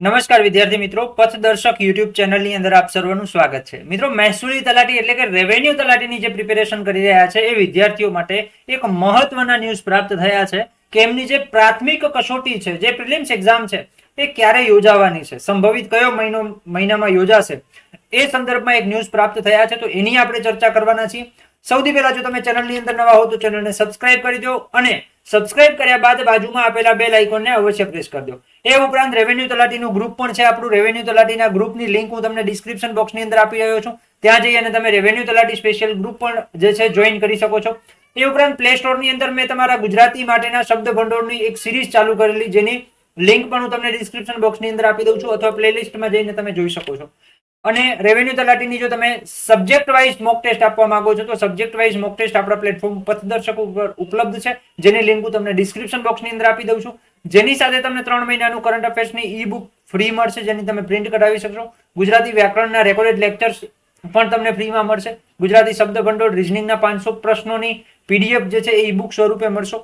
નમસ્કાર વિદ્યાર્થી મિત્રો, પથદર્શક યુટ્યુબ ચેનલની અંદર આપ સર્વનું સ્વાગત છે. મિત્રો, મહેસૂલી તલાટી એટલે કે રેવન્યુ તલાટીની જે પ્રિપેરેશન કરી રહ્યા છે એ વિદ્યાર્થીઓ માટે એક મહત્વના ન્યૂઝ પ્રાપ્ત થયા છે કે એમની જે પ્રાથમિક કસોટી છે, જે પ્રિલિમ્સ એક્ઝામ છે, એ ક્યારે યોજાવાની છે? સંભવિત કયો મહિનો, મહિનામાં યોજાશે? એ સંદર્ભમાં એક ન્યૂઝ પ્રાપ્ત થયા છે, તો એની આપણે ચર્ચા કરવાના છીએ. સૌથી પહેલા જો તમે ચેનલની અંદર નવા હો તો ચેનલને સબસ્ક્રાઇબ કરી દો અને સબસ્ક્રાઇબ કર્યા બાદ બાજુમાં આપેલા બેલ આઇકોનને અવશ્ય પ્રેસ કરી દો. એ ઉપરાંત રેવન્યુ તલાટીનું ગ્રુપ પણ છે. આપણું રેવન્યુ તલાટીના ગ્રુપની લિંક હું તમને ડિસ્ક્રિપ્શન બોક્સની અંદર આપી રહ્યો છું. ત્યાં જઈ અને તમે રેવન્યુ તલાટી સ્પેશિયલ ગ્રુપ પણ જે છે જોઈન કરી શકો છો. એ ઉપરાંત પ્લે સ્ટોરની અંદર મેં તમારા ગુજરાતી માટેના શબ્દ ભંડોળની એક સિરીઝ ચાલુ કરેલી. જેની લિંક પણ હું તમને ડિસ્ક્રિપ્શન બોક્સની અંદર આપી દઉં છું. અથવા પ્લેલિસ્ટમાં જઈને તમે જોઈ શકો છો. અને રેવન્યુ તલાટીની જો તમે સબ્જેક્ટ વાઇઝ મોક ટેસ્ટ આપવા માંગો છો, તો સબ્જેક્ટ વાઇઝ મોક ટેસ્ટ આપણા પ્લેટફોર્મ પથદર્શક ઉપર ઉપલબ્ધ છે, જેની લિંક હું તમને ડિસ્ક્રિપ્શન બોક્સની અંદર આપી દઉં છું. જેની સાથે તમને ત્રણ મહિનાનું કરંટ અફેર્સની ઈ બુક ફ્રી મળશે, જેની તમે પ્રિન્ટ કઢાવી શકશો. ગુજરાતી વ્યાકરણના રેકોર્ડેડ લેક્ચર્સ પણ તમને ફ્રીમાં મળશે. ગુજરાતી શબ્દ ભંડોળ રિઝનિંગના પાંચસો પ્રશ્નોની પીડીએફ જે છે એ ઈ બુક સ્વરૂપે મળશો.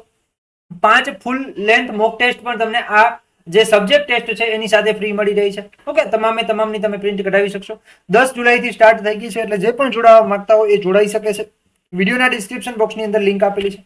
પાંચ ફૂલ લેન્થ મોક ટેસ્ટ પણ તમને આ જે સબ્જેક્ટ ટેસ્ટ છે, એની સાથે ફ્રી મળી રહી છે. ઓકે તમામે તમામની તમે પ્રિન્ટ કઢાવી શકશો. દસ જુલાઈથી સ્ટાર્ટ થઈ ગઈ છે, એટલે જે પણ જોડાવા માંગતા હોય એ જોડાઈ શકે છે. વિડીયોના ડિસ્ક્રિપ્શન બોક્સની અંદર લિંક આપેલી છે.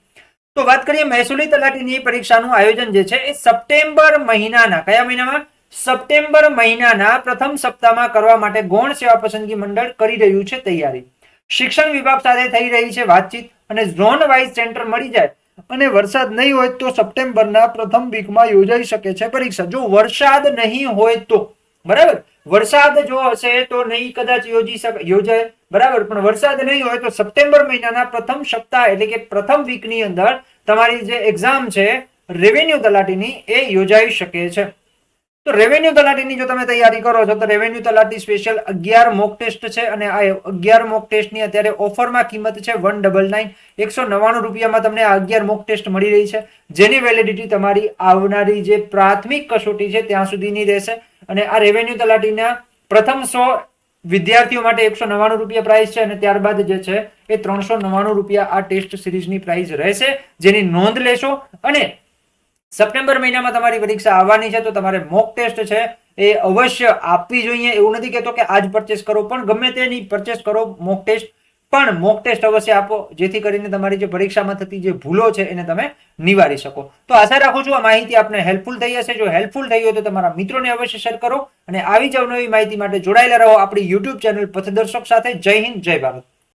તો વાત કરીએ મહેસૂલી તલાટીની પરીક્ષાનું આયોજન જે છે, એ સપ્ટેમ્બર મહિનાના, કયા મહિનામાં? સપ્ટેમ્બર મહિનાના પ્રથમ સપ્તાહમાં કરવા માટે ગૌણ સેવા પસંદગી મંડળ કરી રહ્યું છે તૈયારી. શિક્ષણ વિભાગ સાથે થઈ રહી છે વાતચીત અને ઝોન વાઇઝ સેન્ટર મળી જાય. અને વરસાદ નહીં હોય તો સપ્ટેમ્બરના પ્રથમ વીકમાં યોજાઈ શકે છે પરીક્ષા. જો વરસાદ નહીં હોય તો, બરાબર? વરસાદ જો હશે તો નહીં કદાચ યોજી શકે, યોજાય. બરાબર? પણ વરસાદ નહીં હોય તો સપ્ટેમ્બર મહિનાના પ્રથમ સપ્તાહ એટલે કે પ્રથમ વીકની અંદર તમારી જે એક્ઝામ છે રેવન્યુ તલાટીની એ યોજાઈ શકે છે. તો રેવન્યુ તલાટીની જો તમે તૈયારી કરો છો, તો રેવન્યુ તલાટી સ્પેશિયલ અગિયાર મોક ટેસ્ટ છે અને આ અગિયાર મોક ટેસ્ટની અત્યારે ઓફરમાં કિંમત છે વન ડબલ નાઇન એકસો નવ્વાણું રૂપિયામાં તમને આ અગિયાર મોક ટેસ્ટ મળી રહી છે, જેની વેલિડિટી તમારી આવનારી જે પ્રાથમિક કસોટી છે ત્યાં સુધીની રહેશે અને આ રેવન્યુ તલાટીના પ્રથમ સો વિદ્યાર્થીઓ માટે એકસો નવ્વાણું રૂપિયા પ્રાઇસ છે અને ત્યારબાદ જે છે એ ત્રણસો નવ્વાણું રૂપિયા આ ટેસ્ટ સિરીઝની પ્રાઇસ રહેશે, જેની નોંધ લેશો અને સપ્ટેમ્બર મહિનામાં તમારી પરીક્ષા આવવાની છે, તો તમારે મોક ટેસ્ટ છે, એ અવશ્ય આપવી જોઈએ. એવું નથી કહેતો કે આજ પરચેસ કરો, પણ ગમે તેની પરચેસ કરો મોક ટેસ્ટ પણ મોક ટેસ્ટ અવશ્ય આપો, જેથી કરીને તમારી જે પરીક્ષામાં થતી જે ભૂલો છે, એને તમે નિવારી શકો. તો આશા રાખું છું આ માહિતી આપને હેલ્પફુલ થઈ હશે. જો હેલ્પફુલ થઈ હોય તો તમારા મિત્રોને અવશ્ય શેર કરો અને આવી જ અવનવી માહિતી માટે જોડાયેલા રહો આપણી યુટ્યુબ ચેનલ પથદર્શક સાથે. જય હિન્દ, જય ભારત.